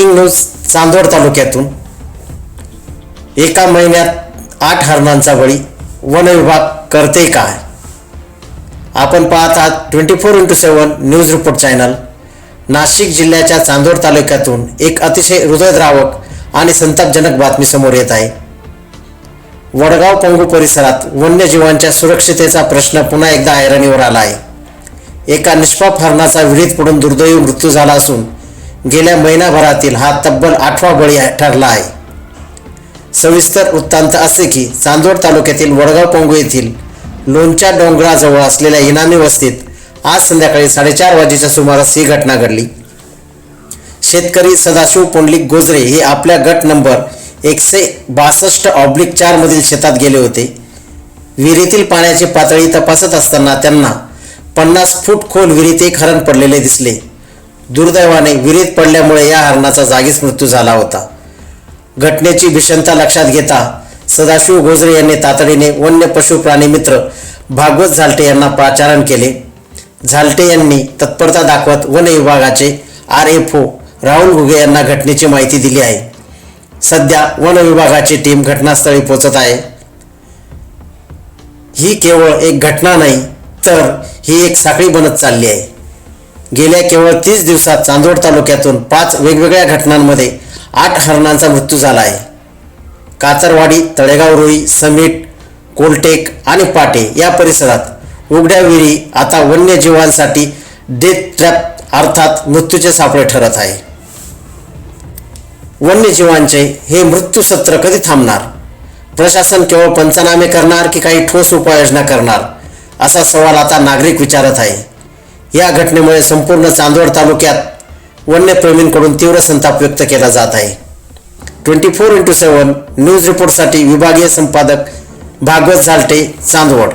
News Chandwad तालुक्यातून एका महिन्यात आठ हरणांचा बळी वन विभाग करते काय? आपण पाहत आहात twenty four into seven news report channel. Nashik जिल्ह्याच्या चांदोड तालुक्यातून एक अतिशय हृदयद्रावक आणि संतापजनक बातमी समोर येत आहे. वडगाव पंगू परिसरात वन्यजीवांच्या सुरक्षितेचा प्रश्न पुन्हा एकदा हैराणीवर आला आहे एका निष्पाप हरणाचा विहिरीत पडून दुर्दैवी मृत्यू झाला असून गेल्या महिनाभरातील हा तब्बल आठवा बळी ठरला आहे. सविस्तर वृत्तांत असे की चांदोड तालुक्यातील वडगाव पोंगू येथील लोणच्या डोंगराजवळ असलेल्या इनामी वस्तीत आज संध्याकाळी साडेचार वाजेच्या सुमारास ही घटना घडली. शेतकरी सदाशिव पुंडलिक गोजरे हे आपल्या गट नंबर एकशे बासष्ट ऑब्लिक चारमधील शेतात गेले होते. विहिरीतील पाण्याची पातळी तपासत असताना त्यांना पन्नास फूट खोल विहिरीत एक हरण पडलेले दिसले. दुर्दैवाने विहिरीत पडल्यामुळे या हरणाचा जागीच मृत्यू झाला होता. घटनेची भीषणता लक्षात घेता सदाशिव गोजरे यांनी तातडीने वन्य पशु प्राणी मित्र भागवत झालटे यांना प्राचारण केले. झालटे यांनी तत्परता दाखवत वन विभागाचे R F O Rahul Ghuge यांना घटनेची माहिती दिली आहे. सध्या वन विभागाची टीम घटनास्थळी पोहोचत आहे. ही केवळ एक घटना नाही तर ही एक साखळी बनत चालली आहे. गेल्या केवळ तीस दिवसात चांदोड तालुक्यातून पाच वेगवेगळ्या घटनांमध्ये आठ हरणांचा मृत्यू झाला आहे. काचरवाडी तळेगाव रुई समीट कोलटेक आणि पाटे या परिसरात उघड्या विहिरी आता वन्यजीवांसाठी डेथ ट्रॅप अर्थात मृत्यूचे सापळे ठरत आहे. वन्यजीवांचे हे मृत्यू सत्र कधी थांबणार? प्रशासन केवळ पंचनामे करणार की काही ठोस उपाययोजना करणार? असा सवाल आता नागरिक विचारत आहे. या घटनेमुळे संपूर्ण चांदवड तालुक्यात वन्यप्रेमींकडून तीव्र संताप व्यक्त केला जात आहे. Twenty four into seven news रिपोर्टसाठी विभागीय संपादक भागवत झालटे चांदवड.